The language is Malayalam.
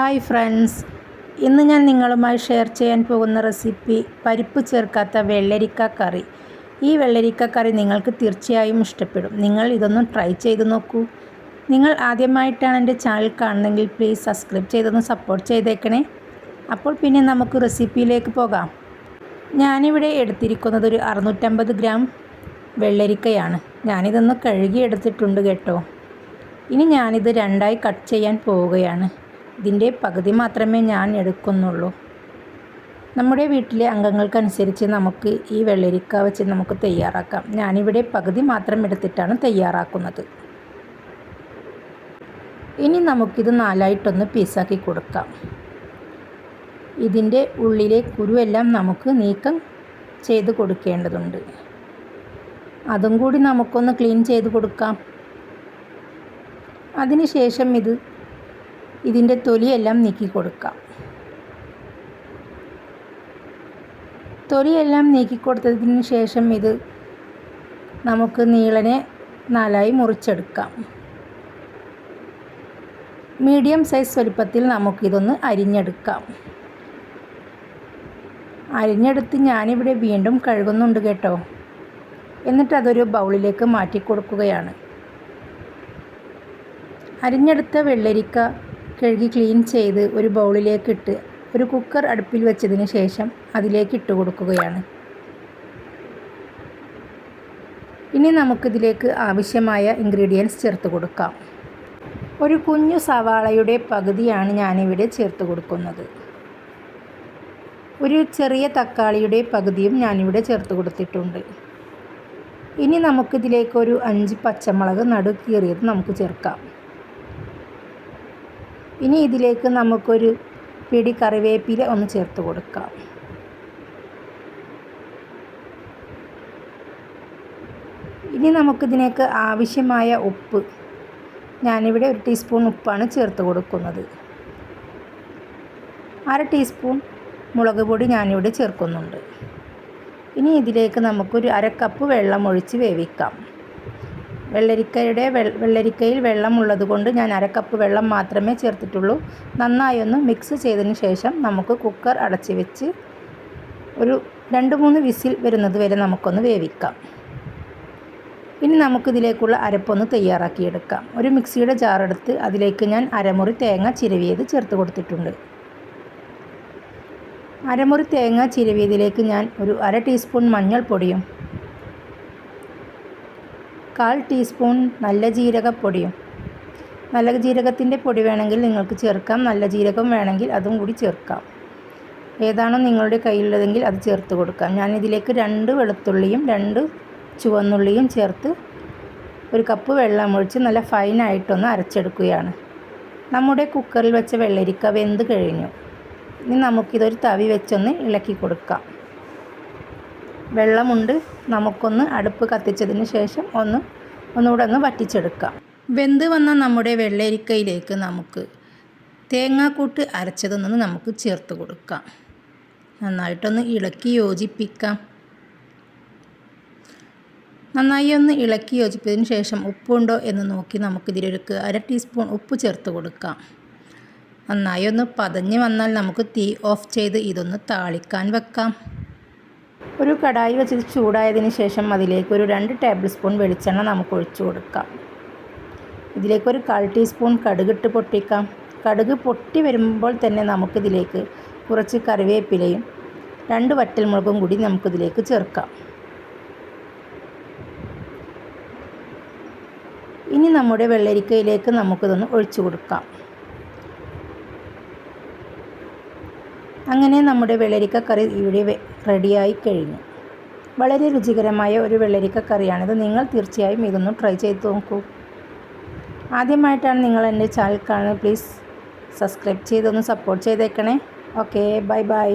Hi friends. ഇന്ന് ഞാൻ നിങ്ങളുമായി ഷെയർ ചെയ്യാൻ പോകുന്ന റെസിപ്പി പരിപ്പ് ചേർക്കാത്ത വെള്ളരിക്ക കറി. ഈ വെള്ളരിക്ക കറി നിങ്ങൾക്ക് തീർച്ചയായും ഇഷ്ടപ്പെടും. നിങ്ങൾ ഇതൊന്ന് ട്രൈ ചെയ്ത് നോക്കൂ. നിങ്ങൾ ആദ്യമായിട്ടാണ് എന്റെ ചാനൽ കാണുന്നതെങ്കിൽ പ്ലീസ് സബ്സ്ക്രൈബ് ചെയ്തൊന്ന് സപ്പോർട്ട് ചെയ്തേക്കണേ. അപ്പോൾ പിന്നെ നമുക്ക് റെസിപ്പിയിലേക്ക് പോകാം. ഞാനിവിടെ എടുത്തിരിക്കുന്നത് ഒരു അറുന്നൂറ്റമ്പത് ഗ്രാം വെള്ളരിക്കയാണ്. ഞാനിതൊന്ന് കഴുകി എടുത്തിട്ടുണ്ട് കേട്ടോ. ഇനി ഞാനിത് രണ്ടായി കട്ട് ചെയ്യാൻ പോവുകയാണ്. ഇതിന്റെ പകുതി മാത്രമേ ഞാൻ എടുക്കുന്നുള്ളൂ. നമ്മുടെ വീട്ടിലെ അംഗങ്ങൾക്കനുസരിച്ച് നമുക്ക് ഈ വെള്ളരിക്ക വെച്ച് നമുക്ക് തയ്യാറാക്കാം. ഞാനിവിടെ പകുതി മാത്രം എടുത്തിട്ടാണ് തയ്യാറാക്കുന്നത്. ഇനി നമുക്കിത് നാലായിട്ടൊന്ന് പീസാക്കി കൊടുക്കാം. ഇതിന്റെ ഉള്ളിലെ കുരുവെല്ലാം നമുക്ക് നീക്കം ചെയ്ത് കൊടുക്കേണ്ടതുണ്ട്. അതും കൂടി നമുക്കൊന്ന് ക്ലീൻ ചെയ്ത് കൊടുക്കാം. അതിനുശേഷം ഇത് ഇതിന്റെ തൊലിയെല്ലാം നീക്കി കൊടുക്കാം. തൊലിയെല്ലാം നീക്കി കൊടുത്തതിന് ശേഷം ഇത് നമുക്ക് നീളനെ നാലായി മുറിച്ചെടുക്കാം. മീഡിയം സൈസ് വലുപ്പത്തിൽ നമുക്കിതൊന്ന് അരിഞ്ഞെടുക്കാം. അരിഞ്ഞെടുത്ത് ഞാനിവിടെ വീണ്ടും കഴുകുന്നുണ്ട് കേട്ടോ. എന്നിട്ട് അതൊരു ബൗളിലേക്ക് മാറ്റി കൊടുക്കുകയാണ് അരിഞ്ഞെടുത്ത വെള്ളരിക്ക കഴുകി ക്ലീൻ ചെയ്ത് ഒരു ബൗളിലേക്ക് ഇട്ട് ഒരു കുക്കർ അടുപ്പിൽ വെച്ചതിന് ശേഷം അതിലേക്ക് ഇട്ട് കൊടുക്കുകയാണ്. ഇനി നമുക്കിതിലേക്ക് ആവശ്യമായ ഇൻഗ്രീഡിയൻസ് ചേർത്ത് കൊടുക്കാം. ഒരു കുഞ്ഞു സവാളയുടെ പകുതിയാണ് ഞാനിവിടെ ചേർത്ത് കൊടുക്കുന്നത്. ഒരു ചെറിയ തക്കാളിയുടെ പകുതിയും ഞാനിവിടെ ചേർത്ത് കൊടുത്തിട്ടുണ്ട്. ഇനി നമുക്കിതിലേക്ക് ഒരു അഞ്ച് പച്ചമുളക് നടുക്കീറിയത് നമുക്ക് ചേർക്കാം. ഇനി ഇതിലേക്ക് നമുക്കൊരു പിടി കറിവേപ്പില ഒന്ന് ചേർത്ത് കൊടുക്കാം. ഇനി നമുക്കിതിനേക്ക് ആവശ്യമായ ഉപ്പ് ഞാനിവിടെ ഒരു ടീസ്പൂൺ ഉപ്പാണ് ചേർത്ത് കൊടുക്കുന്നത്. അര ടീസ്പൂൺ മുളക് പൊടി ഞാനിവിടെ ചേർക്കുന്നുണ്ട്. ഇനി ഇതിലേക്ക് നമുക്കൊരു അര കപ്പ് വെള്ളം ഒഴിച്ച് വേവിക്കാം. വെള്ളരിക്കയുടെ വെള്ളരിക്കയിൽ വെള്ളമുള്ളത് കൊണ്ട് ഞാൻ അരക്കപ്പ് കപ്പ് വെള്ളം മാത്രമേ ചേർത്തിട്ടുള്ളൂ. നന്നായി ഒന്ന് മിക്സ് ചെയ്തതിന് ശേഷം നമുക്ക് കുക്കർ അടച്ച് വെച്ച് ഒരു രണ്ട് മൂന്ന് വിസിൽ വരുന്നത് വരെ നമുക്കൊന്ന് വേവിക്കാം. ഇനി നമുക്കിതിലേക്കുള്ള അരപ്പൊന്ന് തയ്യാറാക്കിയെടുക്കാം. ഒരു മിക്സിയുടെ ജാറെടുത്ത് അതിലേക്ക് ഞാൻ അരമുറി തേങ്ങ ചിരവിയത് ചേർത്ത് കൊടുത്തിട്ടുണ്ട്. അരമുറി തേങ്ങ ചിരവിയതിലേക്ക് ഞാൻ ഒരു അര ടീസ്പൂൺ മഞ്ഞൾപ്പൊടിയും കാൽ ടീസ്പൂൺ നല്ല ജീരകപ്പൊടിയും. നല്ല ജീരകത്തിന്റെ പൊടി വേണമെങ്കിൽ നിങ്ങൾക്ക് ചേർക്കാം. നല്ല ജീരകം വേണമെങ്കിൽ അതും കൂടി ചേർക്കാം. ഏതാണോ നിങ്ങളുടെ കയ്യിലുള്ളതെങ്കിൽ അത് ചേർത്ത് കൊടുക്കാം. ഞാനിതിലേക്ക് രണ്ട് വെളുത്തുള്ളിയും രണ്ട് ചുവന്നുള്ളിയും ചേർത്ത് ഒരു കപ്പ് വെള്ളം ഒഴിച്ച് നല്ല ഫൈനായിട്ടൊന്ന് അരച്ചെടുക്കുകയാണ്. നമ്മുടെ കുക്കറിൽ വെച്ച വെള്ളരിക്ക വെന്ത് കഴിഞ്ഞു. ഇനി നമുക്കിതൊരു തവി വെച്ചൊന്ന് ഇളക്കി കൊടുക്കാം. വെള്ളമുണ്ട്. നമുക്കൊന്ന് അടുപ്പ് കത്തിച്ചതിന് ശേഷം ഒന്ന് ഒന്നുകൂടെ ഒന്ന് വറ്റിച്ചെടുക്കാം. വെന്ത് വന്ന നമ്മുടെ വെള്ളരിക്കയിലേക്ക് നമുക്ക് തേങ്ങാക്കൂട്ട് അരച്ചതൊന്ന് നമുക്ക് ചേർത്ത് കൊടുക്കാം. നന്നായിട്ടൊന്ന് ഇളക്കി യോജിപ്പിക്കാം. നന്നായി ഒന്ന് ഇളക്കി യോജിപ്പതിന് ശേഷം ഉപ്പുണ്ടോ എന്ന് നോക്കി നമുക്കിതിലൊരുക്ക് അര ടീസ്പൂൺ ഉപ്പ് ചേർത്ത് കൊടുക്കാം. നന്നായി ഒന്ന് പതഞ്ഞ് വന്നാൽ നമുക്ക് തീ ഓഫ് ചെയ്ത് ഇതൊന്ന് താളിക്കാൻ വെക്കാം. ഒരു കടായി വെച്ച് ചൂടായതിന് ശേഷം അതിലേക്ക് ഒരു രണ്ട് ടേബിൾ സ്പൂൺ വെളിച്ചെണ്ണ നമുക്ക് ഒഴിച്ചു കൊടുക്കാം. ഇതിലേക്ക് ഒരു കാൽ ടീസ്പൂൺ കടുകിട്ട് പൊട്ടിക്കാം. കടുക് പൊട്ടി വരുമ്പോൾ തന്നെ നമുക്കിതിലേക്ക് കുറച്ച് കറിവേപ്പിലയും രണ്ട് വറ്റൽമുളകും കൂടി നമുക്കിതിലേക്ക് ചേർക്കാം. ഇനി നമ്മുടെ വെള്ളരിക്കയിലേക്ക് നമുക്കിതൊന്ന് ഒഴിച്ചു കൊടുക്കാം. അങ്ങനെ നമ്മുടെ വെള്ളരിക്ക കറി ഇവിടെ റെഡിയായി കഴിഞ്ഞു. വളരെ രുചികരമായ ഒരു വെള്ളരിക്ക കറിയാണിത് നിങ്ങൾ തീർച്ചയായും ഇതൊന്ന് ട്രൈ ചെയ്ത് നോക്കൂ. ആദ്യമായിട്ടാണ് നിങ്ങൾ എന്റെ ചാനൽ കാണുന്നത്. പ്ലീസ് സബ്സ്ക്രൈബ് ചെയ്തൊന്ന് സപ്പോർട്ട് ചെയ്തേക്കണേ. Okay bye bye